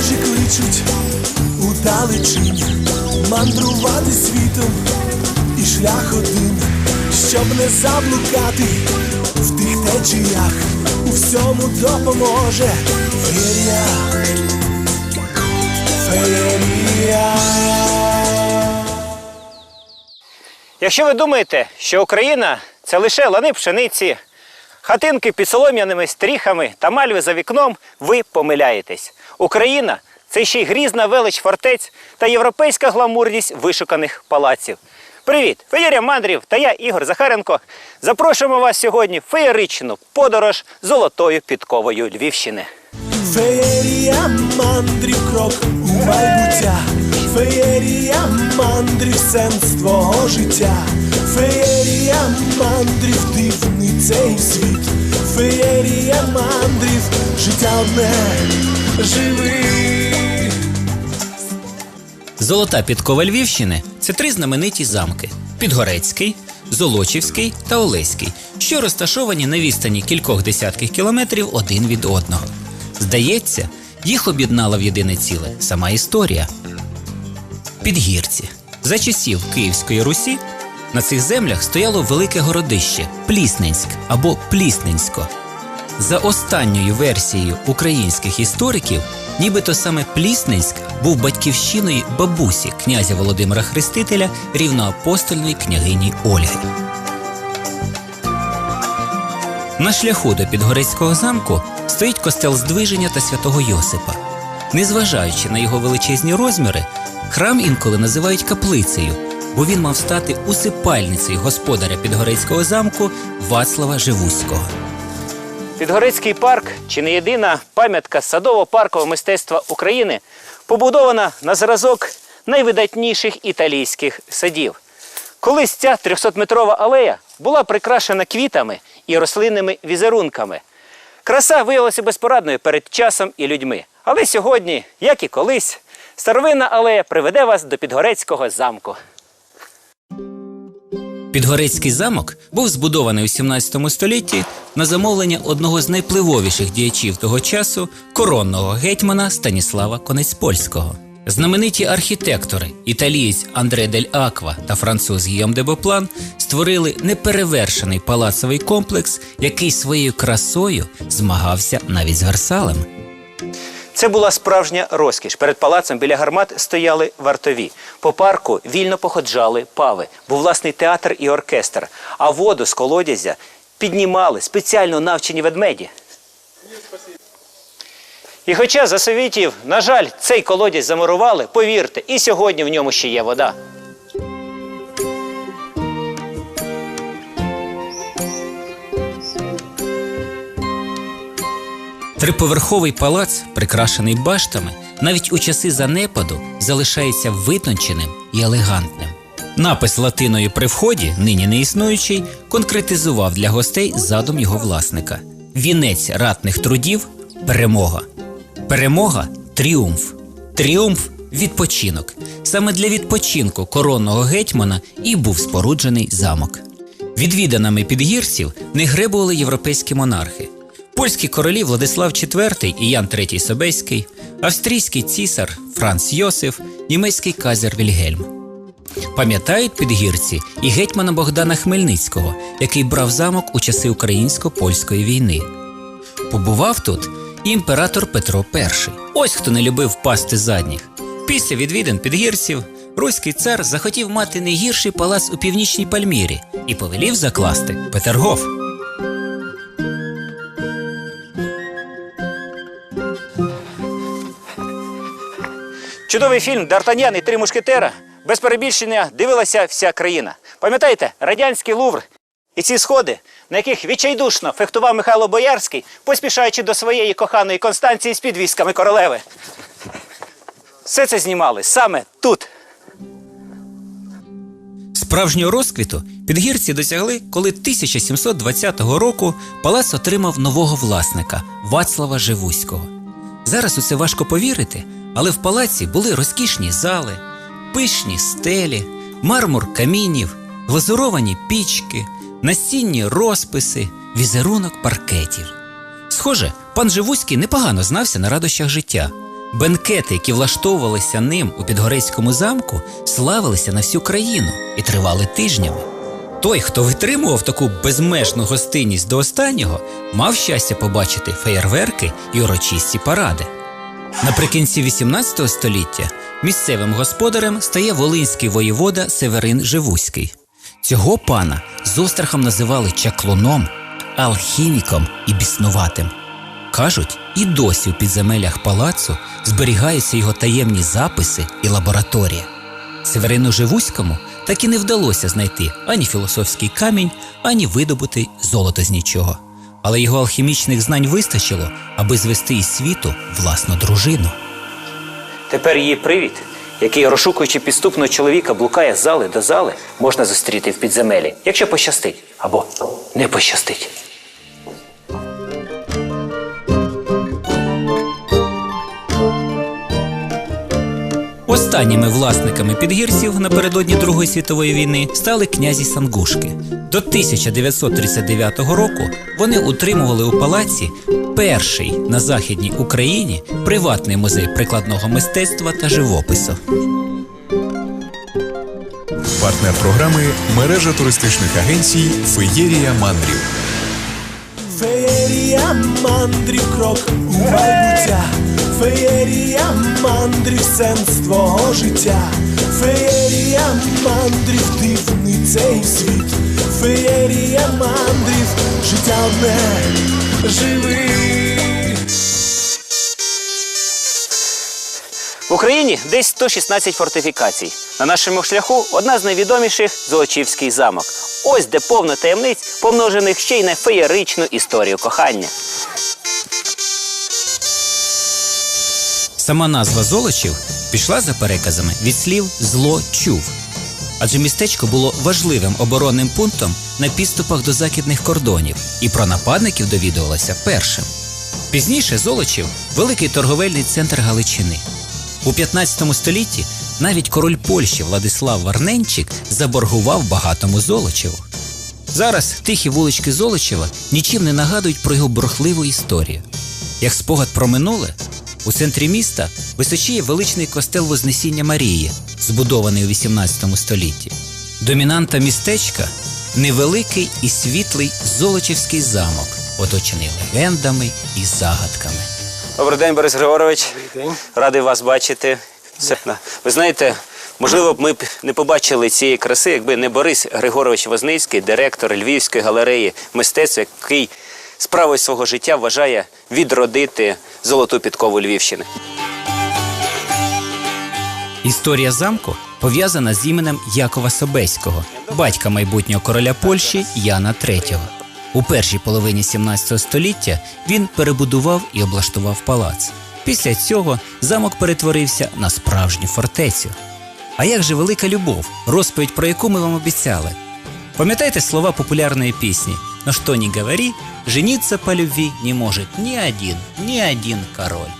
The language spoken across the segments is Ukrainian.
Ворожі кличуть у далечінь мандрувати світом і шлях один, щоб не заблукати в тих течіях, у всьому допоможе феєрія, феєрія. Якщо ви думаєте, що Україна це лише лани пшениці, хатинки під солом'яними стріхами та мальви за вікном, ви помиляєтесь. Україна це ще й грізна велич фортець та європейська гламурність вишуканих палаців. Привіт! Феєрія мандрів та я, Ігор Захаренко. Запрошуємо вас сьогодні в феєричну подорож золотою підковою Львівщини. Феєрія мандрів крок у майбуття, феєрія мандрів сенс твого життя, феєрія мандрів дивний цей світ, феєрія мандрів, життя одне живи. Золота підкова Львівщини це три знамениті замки: Підгорецький, Золочівський та Олеський, що розташовані на відстані кількох десятків кілометрів один від одного. Здається, їх об'єднала в єдине ціле сама історія. Підгірці. За часів Київської Русі на цих землях стояло велике городище Плісненськ або Плісненсько. За останньою версією українських істориків, нібито саме Плісненськ був батьківщиною бабусі князя Володимира Хрестителя рівноапостольної княгині Ольги. На шляху до Підгорецького замку стоїть костел Здвиження та святого Йосипа. Незважаючи на його величезні розміри, храм інколи називають каплицею, бо він мав стати усипальницею господаря Підгорецького замку Вацлава Живуського. Підгорецький парк чи не єдина пам'ятка садово-паркового мистецтва України, побудована на зразок найвидатніших італійських садів. Колись ця 300-метрова алея була прикрашена квітами і рослинними візерунками. Краса виявилася безпорадною перед часом і людьми. Але сьогодні, як і колись, старовинна алея приведе вас до Підгорецького замку. Підгорецький замок був збудований у 17 столітті на замовлення одного з найпливовіших діячів того часу коронного гетьмана Станіслава Конецьпольського. Знамениті архітектори, італієць Андре дель Аква та француз Гійом де Боплан створили неперевершений палацовий комплекс, який своєю красою змагався навіть з Версалем. Це була справжня розкіш. Перед палацом біля гармат стояли вартові. По парку вільно походжали пави. Був власний театр і оркестр. А воду з колодязя піднімали спеціально навчені ведмеді. І хоча за совітів, на жаль, цей колодязь замурували, повірте, і сьогодні в ньому ще є вода. Триповерховий палац, прикрашений баштами, навіть у часи занепаду залишається витонченим і елегантним. Напис латиною при вході, нині не існуючий, конкретизував для гостей задум його власника. Вінець ратних трудів перемога. Перемога тріумф. Тріумф відпочинок. Саме для відпочинку коронного гетьмана і був споруджений замок. Відвіданими підгірців не гребували європейські монархи. Польські королі Владислав IV і Ян III Собеський, австрійський цісар Франц Йосиф, німецький казер Вільгельм. Пам'ятають підгірці і гетьмана Богдана Хмельницького, який брав замок у часи українсько-польської війни. Побував тут і імператор Петро І. Ось хто не любив пасти задніх. Після відвідин підгірців руський цар захотів мати не гірший палац у північній Пальмірі і повелів закласти Петергоф. Чудовий фільм Д'Артаньян і три мушкетера без перебільшення дивилася вся країна. Пам'ятаєте, радянський лувр і ці сходи, на яких відчайдушно фехтував Михайло Боярський, поспішаючи до своєї коханої Констанції з підвісками королеви. Все це знімали саме тут. Справжнього розквіту підгірці досягли, коли 1720 року палац отримав нового власника Вацлава Живуського. Зараз у це важко повірити, але в палаці були розкішні зали, пишні стелі, мармур камінів, глазуровані пічки, настінні розписи, візерунок паркетів. Схоже, пан Живуський непогано знався на радощах життя. Бенкети, які влаштовувалися ним у Підгорецькому замку, славилися на всю країну і тривали тижнями. Той, хто витримував таку безмежну гостинність до останнього, мав щастя побачити феєрверки і урочисті паради. Наприкінці XVIII століття місцевим господарем стає волинський воєвода Северин Живуський. Цього пана з острахом називали чаклуном, алхіміком і біснуватим. Кажуть, і досі у підземеллях палацу зберігаються його таємні записи і лабораторія. Северину Живуському так і не вдалося знайти ані філософський камінь, ані видобути золото з нічого. Але його алхімічних знань вистачило, аби звести із світу власну дружину. Тепер її привід, який, розшукуючи підступного чоловіка, блукає зали до зали, можна зустріти в підземелі, якщо пощастить або не пощастить. Останніми власниками підгірців напередодні Другої світової війни стали князі Сангушки. До 1939 року вони утримували у палаці перший на західній Україні приватний музей прикладного мистецтва та живопису. Партнер програми мережа туристичних агенцій Феєрія Мандрів. Феєрія мандрів крок у майбуття, феєрія мандрів сенс твого життя, феєрія мандрів дивний цей світ, феєрія мандрів, життя одне живи. В Україні десь 116 фортифікацій. На нашому шляху одна з найвідоміших Золочівський замок. Ось де повно таємниць, помножених ще й на феєричну історію кохання. Сама назва Золочів пішла за переказами від слів зло чув. Адже містечко було важливим оборонним пунктом на підступах до західних кордонів, і про нападників довідувалося першим. Пізніше Золочів великий торговельний центр Галичини. У 15 столітті навіть король Польщі Владислав Варненчик заборгував багатому Золочеву. Зараз тихі вулички Золочева нічим не нагадують про його бурхливу історію. Як спогад про минуле, у центрі міста височіє величний костел Вознесіння Марії, збудований у 18 столітті. Домінанта містечка невеликий і світлий Золочівський замок, оточений легендами і загадками. Добрий день, Борис Григорович. Радий вас бачити. Це, ви знаєте, можливо б ми б не побачили цієї краси, якби не Борис Григорович Возницький, директор Львівської галереї мистецтва, який справою свого життя вважає відродити золоту підкову Львівщини. Історія замку пов'язана з іменем Якова Собеського, батька майбутнього короля Польщі Яна III. У першій половині 17 століття він перебудував і облаштував палац. Після цього замок перетворився на справжню фортецю. А як же велика любов, розповідь про яку ми вам обіцяли? Пам'ятаєте слова популярної пісні «Но что ни говори, жениться по любви не может ні один, ні один король».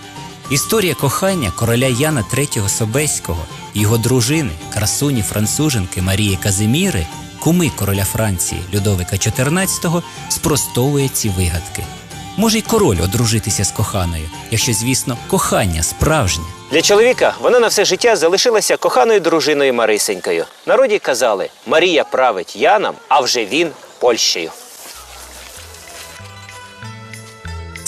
Історія кохання короля Яна III Собеського його дружини, красуні француженки Марії Казиміри, куми короля Франції Людовика XIV, спростовує ці вигадки. Може й король одружитися з коханою, якщо, звісно, кохання справжнє. Для чоловіка вона на все життя залишилася коханою дружиною Марисенькою. Народі казали, Марія править Яном, а вже він Польщею.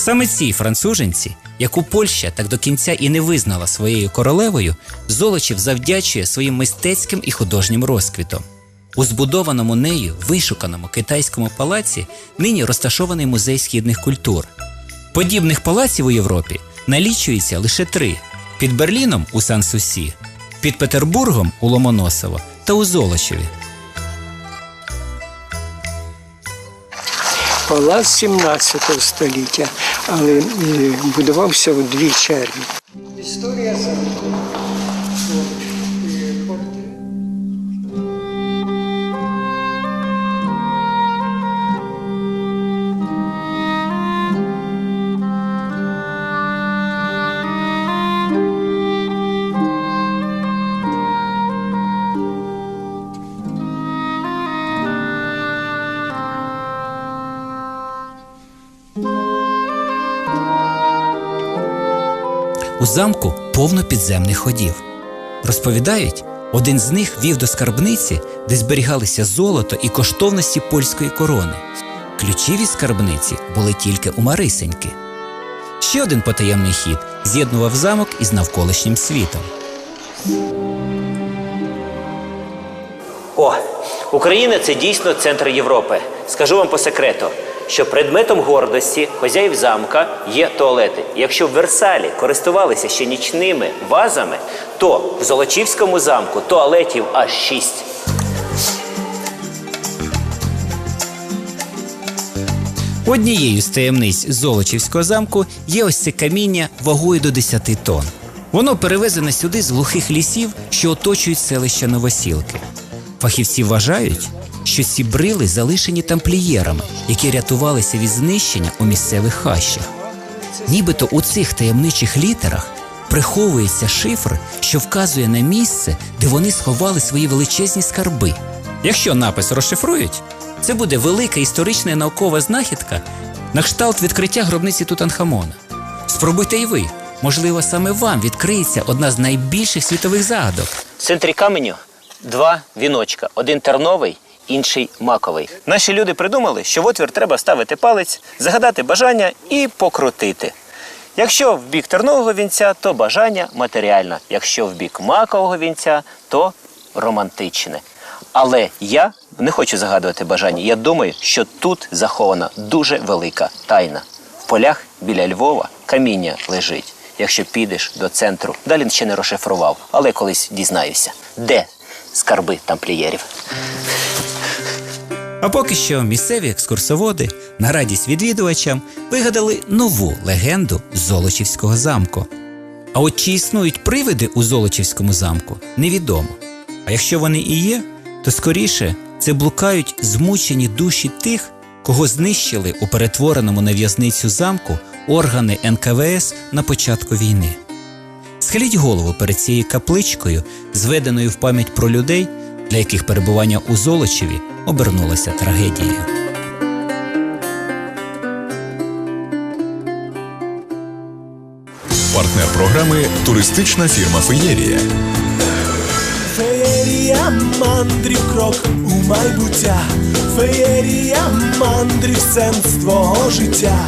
Саме цій француженці, яку Польща так до кінця і не визнала своєю королевою, Золочів завдячує своїм мистецьким і художнім розквітом. У збудованому нею вишуканому китайському палаці нині розташований музей східних культур. Подібних палаців у Європі налічується лише три: під Берліном у Сан-Сусі, під Петербургом у Ломоносово та у Золочеві. Палац 17 століття, але е, будувався у дві черги. Історія замку. У замку повно підземних ходів. Розповідають, один з них вів до скарбниці, де зберігалися золото і коштовності польської корони. Ключі від скарбниці були тільки у Марисеньки. Ще один потаємний хід з'єднував замок із навколишнім світом. О, Україна це дійсно центр Європи. Скажу вам по секрету, що предметом гордості хозяїв замка є туалети. Якщо в Версалі користувалися ще нічними вазами, то в Золочівському замку туалетів аж шість. Однією з таємниць Золочівського замку є ось це каміння вагою до 10 тонн. Воно перевезене сюди з глухих лісів, що оточують селище Новосілки. Фахівці вважають, що ці брили залишені тамплієрами, які рятувалися від знищення у місцевих хащах. Нібито у цих таємничих літерах приховується шифр, що вказує на місце, де вони сховали свої величезні скарби. Якщо напис розшифрують, це буде велика історична і наукова знахідка на кшталт відкриття гробниці Тутанхамона. Спробуйте і ви. Можливо, саме вам відкриється одна з найбільших світових загадок. В центрі каменю два віночка: один терновий, інший маковий. Наші люди придумали, що в отвір треба ставити палець, загадати бажання і покрутити. Якщо в бік тернового вінця, то бажання матеріальне. Якщо в бік макового вінця, то романтичне. Але я не хочу загадувати бажання. Я думаю, що тут захована дуже велика тайна. В полях біля Львова каміння лежить. Якщо підеш до центру, далі ще не розшифрував, але колись дізнаюся, де скарби тамплієрів. А поки що місцеві екскурсоводи на радість відвідувачам вигадали нову легенду Золочівського замку. А от чи існують привиди у Золочівському замку, невідомо. А якщо вони і є, то скоріше це блукають змучені душі тих, кого знищили у перетвореному на в'язницю замку органи НКВС на початку війни. Схиліть голову перед цією капличкою, зведеною в пам'ять про людей, для яких перебування у Золочеві обернулося трагедією. Партнер програми туристична фірма Феєрія. Феєрія мандрів крок у майбуття, феєрія мандрів сенс твого життя,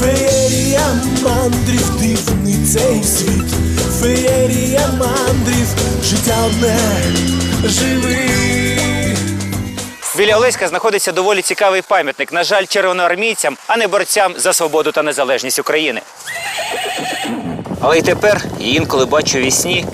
феєрія мандрів дивний цей світ, феєрія мандрів, життя одне живи. Біля Олеська знаходиться доволі цікавий пам'ятник. На жаль, червоноармійцям, а не борцям за свободу та незалежність України. Але й тепер інколи бачу вісні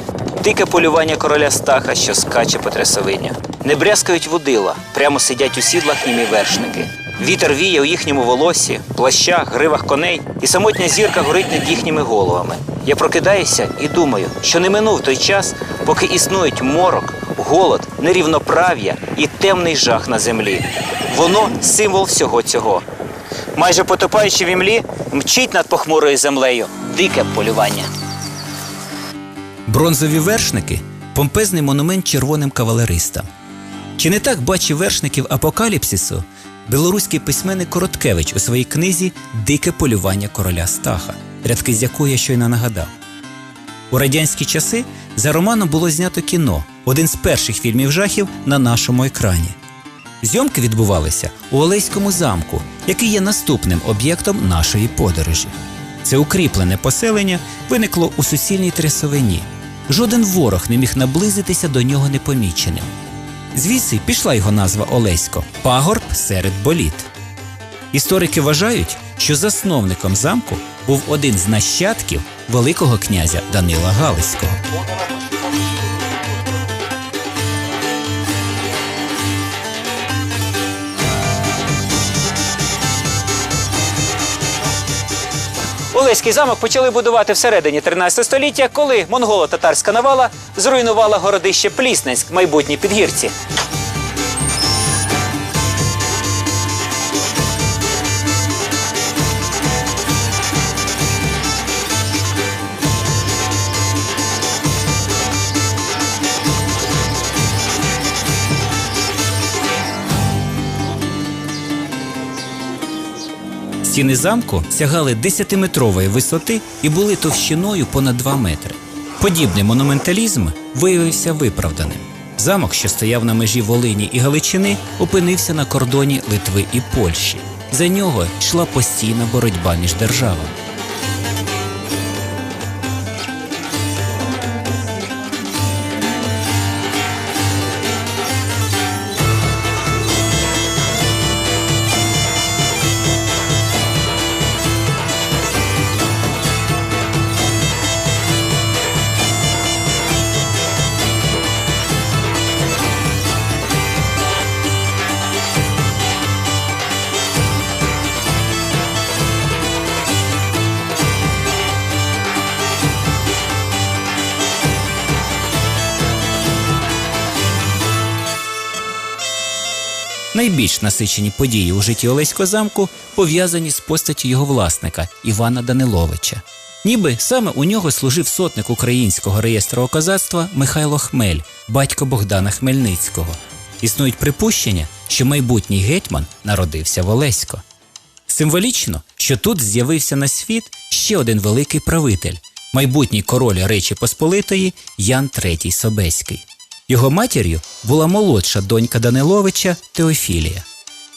дике полювання короля Стаха, що скаче по трясовині. Не брязкають водила, прямо сидять у сідлах німі вершники. Вітер віє у їхньому волосі, плащах, гривах коней, і самотня зірка горить над їхніми головами. Я прокидаюся і думаю, що не минув той час, поки існують морок, голод, нерівноправ'я і темний жах на землі. Воно символ всього цього. Майже потопаючи в імлі, мчить над похмурою землею дике полювання. Бронзові вершники помпезний монумент червоним кавалеристам. Чи не так бачив вершників апокаліпсису білоруський письменник Короткевич у своїй книзі Дике полювання короля Стаха, рядки з якої я щойно нагадав. У радянські часи за романом було знято кіно, один з перших фільмів жахів на нашому екрані. Зйомки відбувалися у Олеському замку, який є наступним об'єктом нашої подорожі. Це укріплене поселення виникло у суцільній трясовині. Жоден ворог не міг наблизитися до нього непоміченим. Звідси пішла його назва Олесько пагорб серед боліт. Історики вважають, що засновником замку був один з нащадків Великого князя Данила Галицького. Олеський замок почали будувати всередині 13 століття, коли монголо-татарська навала зруйнувала городище Плісненськ, майбутні підгірці. Стіни замку сягали 10-метрової висоти і були товщиною понад 2 метри. Подібний монументалізм виявився виправданим. Замок, що стояв на межі Волині і Галичини, опинився на кордоні Литви і Польщі. За нього йшла постійна боротьба між державами. Найбільш насичені події у житті Олеського замку пов'язані з постаттю його власника Івана Даниловича. Ніби саме у нього служив сотник українського реєстрового козацтва Михайло Хмель, батько Богдана Хмельницького. Існують припущення, що майбутній гетьман народився в Олесько. Символічно, що тут з'явився на світ ще один великий правитель, майбутній король Речі Посполитої Ян III Собеський. Його матір'ю була молодша донька Даниловича Теофілія.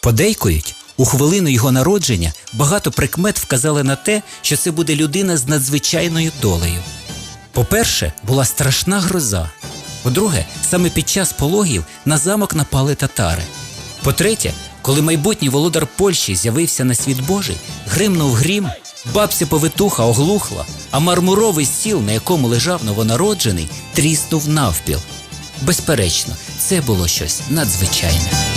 Подейкують, у хвилину його народження багато прикмет вказали на те, що це буде людина з надзвичайною долею. По-перше, була страшна гроза. По-друге, саме під час пологів на замок напали татари. По-третє, коли майбутній володар Польщі з'явився на світ Божий, гримнув грім, бабця повитуха оглухла, а мармуровий стіл, на якому лежав новонароджений, тріснув навпіл. Безперечно, це було щось надзвичайне.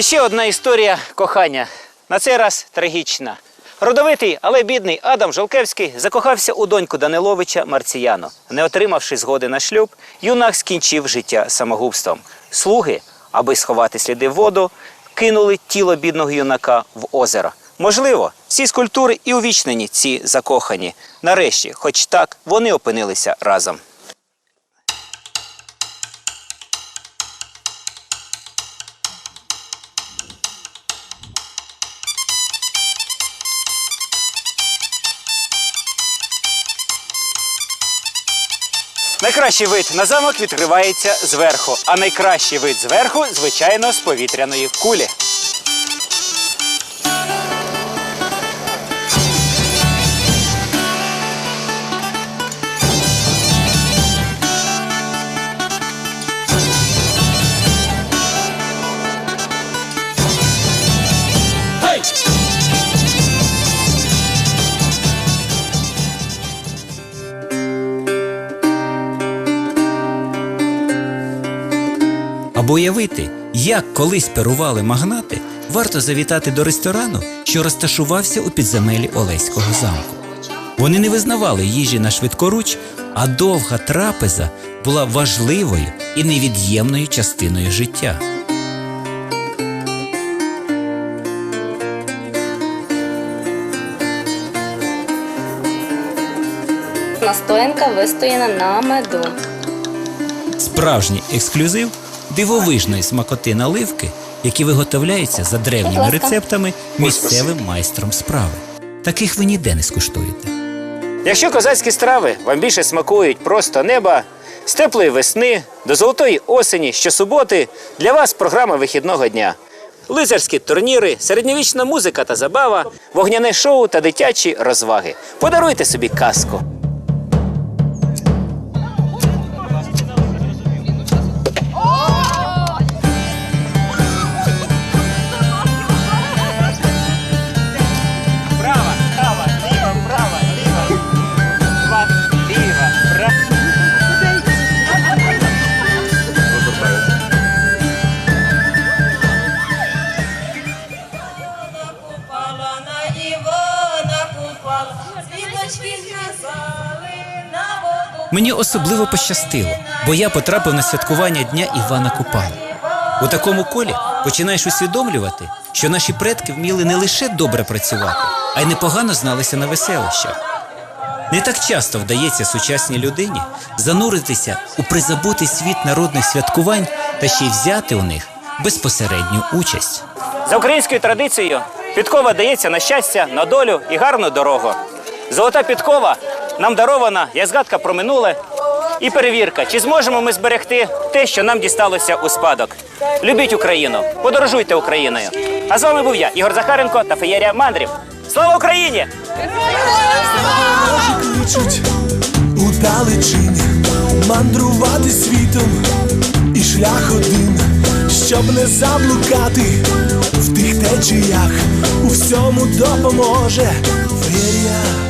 І ще одна історія кохання. На цей раз трагічна. Родовитий, але бідний Адам Жолкевський закохався у доньку Даниловича Марціяно. Не отримавши згоди на шлюб, юнак скінчив життя самогубством. Слуги, аби сховати сліди в воду, кинули тіло бідного юнака в озеро. Можливо, всі скульптури і увічнені ці закохані. Нарешті, хоч так, вони опинилися разом. Найкращий вид на замок відкривається зверху, а найкращий вид зверху, звичайно, з повітряної кулі. Аби уявити, як колись перували магнати, варто завітати до ресторану, що розташувався у підземелі Олеського замку. Вони не визнавали їжі на швидкоруч, а довга трапеза була важливою і невід'ємною частиною життя. Настоянка вистояна на меду. Справжній ексклюзив дивовижної смакоти наливки, які виготовляються за древніми рецептами місцевим майстром справи. Таких ви ніде не скуштуєте. Якщо козацькі страви вам більше смакують просто неба, з теплої весни до золотої осені щосуботи для вас програма вихідного дня. Лицарські турніри, середньовічна музика та забава, вогняне шоу та дитячі розваги. Подаруйте собі казку. Мені особливо пощастило, бо я потрапив на святкування Дня Івана Купала. У такому колі починаєш усвідомлювати, що наші предки вміли не лише добре працювати, а й непогано зналися на веселищах. Не так часто вдається сучасній людині зануритися у призабутий світ народних святкувань та ще й взяти у них безпосередню участь. За українською традицією підкова дається на щастя, на долю і гарну дорогу. Золота підкова нам дарована як згадка про минуле і перевірка, чи зможемо ми зберегти те, що нам дісталося у спадок. Любіть Україну, подорожуйте Україною. А з вами був я, Ігор Захаренко та Феєрія Мандрів. Слава Україні! Кличуть у далечінь мандрувати світом і шлях один, щоб не заблукати в тих течіях, у всьому допоможе феєрія.